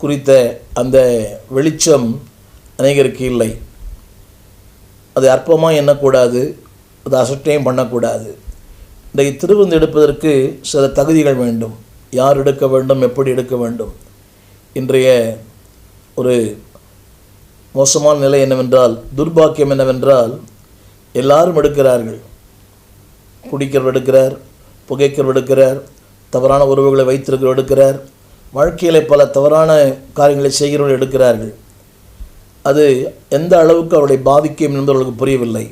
குறித்த அந்த வெளிச்சம் அநேகருக்கு இல்லை. அது அற்பமாக எண்ணக்கூடாது அது அசட்டையும் பண்ணக்கூடாது. இன்றைக்கு திருவிருந்து எடுப்பதற்கு சில தகுதிகள் வேண்டும். யார் எடுக்க வேண்டும் எப்படி எடுக்க வேண்டும்? இன்றைய ஒரு மோசமான நிலை என்னவென்றால் துர்பாக்கியம் என்னவென்றால் எல்லாரும் எடுக்கிறார்கள். குடிக்கிறவர் எடுக்கிறார் புகைக்கிறவர் எடுக்கிறார் தவறான உறவுகளை வைத்திருக்கிறவர் எடுக்கிறார் வாழ்க்கையில் பல தவறான காரியங்களை செய்கிறவர்கள் எடுக்கிறார்கள். அது எந்த அளவுக்கு அவர்களை பாதிக்கும் என்று அவர்களுக்கு புரியவில்லை.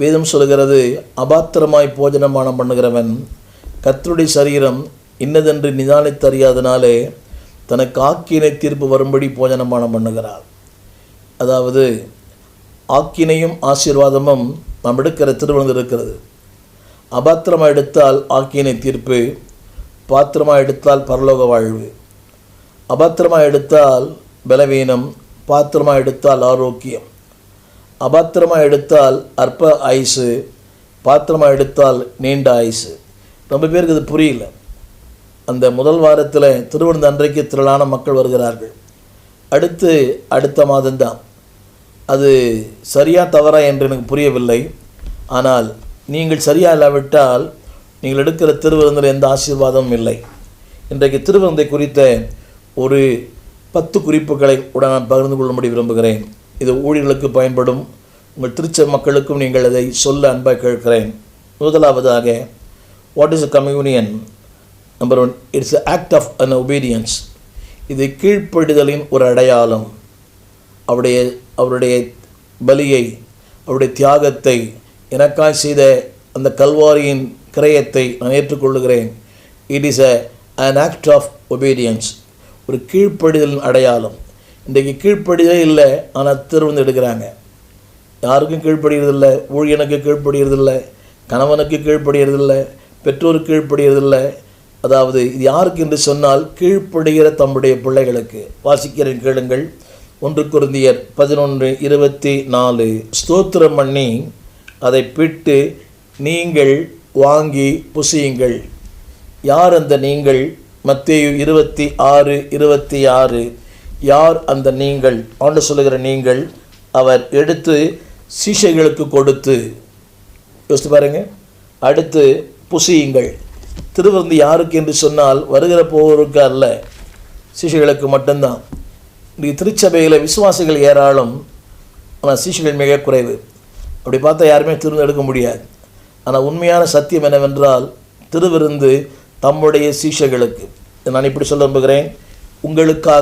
வேதம் சொல்கிறது அபாத்திரமாய் போஜனமானம் பண்ணுகிறவன் கத்தருடைய சரீரம் இன்னதென்று நிதானித்து அறியாதனாலே தனக்கு ஆக்கினை தீர்ப்பு வரும்படி போஜனமானம் பண்ணுகிறார். அதாவது ஆக்கினையும் ஆசீர்வாதமும் நாம் எடுக்கிற திருவிழந்து இருக்கிறது. அபாத்திரமாக எடுத்தால் ஆக்கினை தீர்ப்பு பாத்திரமாக எடுத்தால் பரலோக வாழ்வு. அபாத்திரமாக எடுத்தால் பலவீனம் பாத்திரமாக எடுத்தால் ஆரோக்கியம். அபாத்திரமாக எடுத்தால் அற்ப ஆயுசு பாத்திரமாக எடுத்தால் நீண்ட ஆயுசு. ரொம்ப பேருக்கு இது புரியல. அந்த முதல் வாரத்தில் திருவனந்த அன்றைக்கு திரளான மக்கள் வருகிறார்கள். அடுத்து அடுத்த மாதம்தான். அது சரியா தவறா என்று எனக்கு புரியவில்லை. ஆனால் நீங்கள் சரியா இல்லாவிட்டால் நீங்கள் எடுக்கிற திருவிருந்தில் எந்த ஆசீர்வாதமும் இல்லை. இன்றைக்கு திருவிருந்தை குறித்த ஒரு பத்து குறிப்புகளை உடன் நான் பகிர்ந்து கொள்ளும்படி விரும்புகிறேன். இது ஊழியர்களுக்கு பயன்படும் உங்கள் திருச்ச மக்களுக்கும் நீங்கள் அதை சொல்ல அன்பாக கேட்கிறேன். முதலாவதாக what is a communion number one it's act of an obedience இது கீழ்ப்படிதலின் ஒரு அடையாளம். அவருடைய அவருடைய பலியை அவருடைய தியாகத்தை எனக்காய் செய்த அந்த கல்வாரியின் கிரயத்தை நான் ஏற்றுக்கொள்ளுகிறேன். It is a an act of obedience ஒரு கீழ்ப்படிதலின் அடையாளம். இன்றைக்கு கீழ்ப்படிதலே இல்லை ஆனால் திருவந்து எடுக்கிறாங்க. யாருக்கும் கீழ்ப்படுகிறதில்ல ஊழியனுக்கு கீழ்ப்படுகிறதில்ல கணவனுக்கு கீழ்ப்படுகிறதில்ல பெற்றோருக்கு கீழ்ப்படுகிறதில்ல. அதாவது இது யாருக்கு என்று சொன்னால் கீழ்ப்படுகிற தம்முடைய பிள்ளைகளுக்கு. வாசிக்கிறேன் கேளுங்கள். ஒன்று குருந்தியர் பதினொன்று இருபத்தி நாலு. ஸ்தோத்திரம் பண்ணி அதை பிட்டு நீங்கள் வாங்கி புசியுங்கள். யார் அந்த நீங்கள்? மத்தேயு இருபத்தி ஆறு இருபத்தி ஆறு. யார் அந்த நீங்கள்? ஆண்டு சொல்லுகிற நீங்கள் அவர் எடுத்து சீஷைகளுக்கு கொடுத்து யோசித்து பாருங்க. அடுத்து புசியுங்கள். திருவிருந்து யாருக்கு என்று சொன்னால் வருகிற போவருக்கு அல்ல சீஷைகளுக்கு மட்டும்தான். இன்றைக்கு திருச்சபையில் விசுவாசிகள் ஏராளம் ஆனால் சீஷைகள் மிக குறைவு. அப்படி பார்த்தா யாருமே திருந்து எடுக்க முடியாது. ஆனால் உண்மையான சத்தியம் என்னவென்றால் திருவிருந்து தம்முடைய சீஷைகளுக்கு நான் இப்படி சொல்ல விரும்புகிறேன். உங்களுக்காக